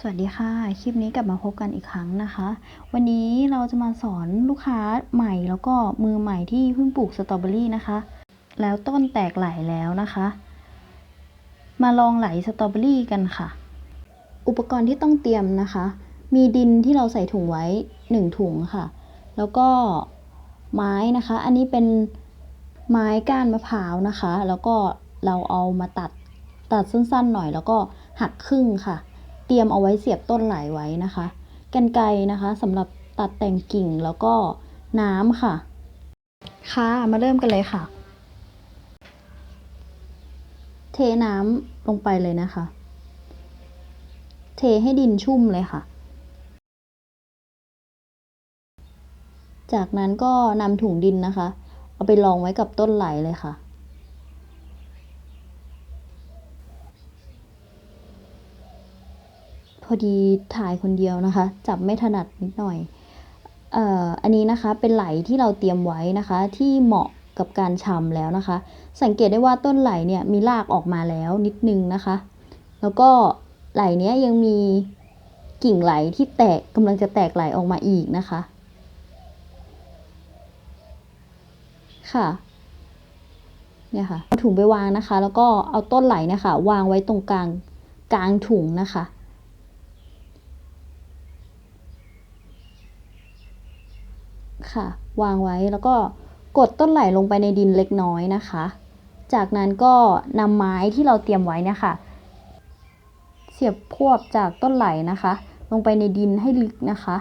สวัสดีค่ะ คลิปนี้กลับมาพบกันอีกครั้งนะคะ วันนี้เราจะมาสอนลูกค้าใหม่แล้วก็มือใหม่ที่เพิ่งปลูกสตรอเบอรี่นะคะ แล้วต้นแตกไหลแล้วนะคะ มาลองไหลสตรอเบอรี่กันค่ะ อุปกรณ์ที่ต้องเตรียมนะคะ มีดินที่เราใส่ถุงไว้ 1 ถุงค่ะ แล้วก็ไม้นะคะ อันนี้เป็นไม้ก้านมะพร้าวนะคะ แล้วก็เราเอามาตัดตัดสั้นๆหน่อย แล้วก็หักครึ่งค่ะ เตรียมเอาไว้เสียบต้นไหลไว้นะคะกันไกรนะคะสำหรับตัดแต่งกิ่งแล้วก็น้ำค่ะ ค่ะมาเริ่มกันเลยค่ะ เทน้ำลงไปเลยนะคะ เทให้ดินชุ่มเลยค่ะ จากนั้นก็นำถุงดินนะคะ เอาไปรองไว้กับต้นไหลเลยค่ะ พอดีถ่ายคนเดียวนะคะ จับไม่ถนัดนิดหน่อยเอ่ออันนี้นะคะเป็นไหลที่เราเตรียมไว้นะคะ ที่เหมาะกับการชำแล้วนะคะ สังเกตได้ว่าต้นไหลเนี่ยมีรากออกมาแล้วนิดนึงนะคะ แล้วก็ไหลเนี้ยยังมีกิ่งไหลที่แตกกำลังจะแตกไหลออกมาอีกนะคะ ค่ะเนี่ยค่ะเอาถุงไปวางนะคะ แล้วก็เอาต้นไหลนะคะวางไว้ตรงกลางกลางถุงนะคะ ค่ะ วางไว้แล้วก็กดต้นไหลลงไปในดินเล็กน้อยนะคะ จากนั้นก็นำไม้ที่เราเตรียมไว้เนี่ยค่ะ เสียบควบจากต้นไหลนะคะ ลงไปในดินให้ลึกนะคะ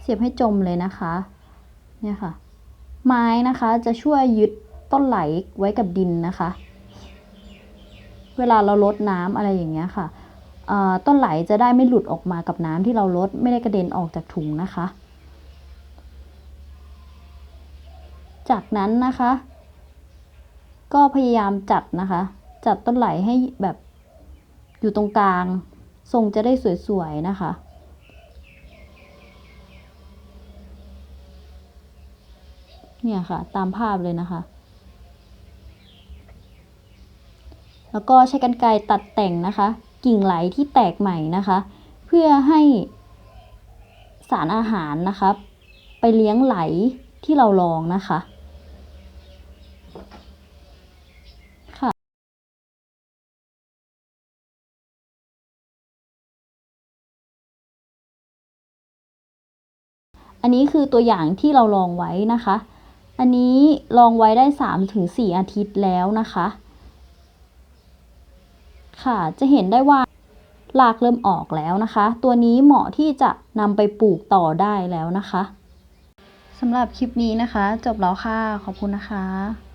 เสียบให้จมเลยนะคะเนี่ยค่ะ ไม้นะคะจะช่วยยึดต้นไหลไว้กับดินนะคะ เวลาเราลดน้ำอะไรอย่างเงี้ยค่ะ ต้นไหลจะได้ไม่หลุดออกมากับน้ำที่เราลดไม่ได้กระเด็นออกจากถุงนะคะ จากนั้นนะคะ ก็พยายามจัดนะคะ จัดต้นไหลให้แบบอยู่ตรงกลาง ทรงจะได้สวยๆนะคะเนี่ยค่ะ ตามภาพเลยนะคะ แล้วก็ใช้กรรไกรตัดแต่งนะคะ กิ่งไหลที่แตกใหม่นะคะ เพื่อให้สารอาหารนะคะไปเลี้ยงไหลที่เราลองนะคะค่ะอันนี้คือตัวอย่างที่เราลองไว้นะคะ อันนี้ลองไว้ได้ 3-4 อาทิตย์แล้วนะคะ ค่ะจะเห็นได้ว่าลากเริ่มออกแล้วนะคะ ตัวนี้เหมาะที่จะนำไปปลูกต่อได้แล้วนะคะสำหรับคลิปนี้นะคะ จบแล้วค่ะ ขอบคุณนะคะ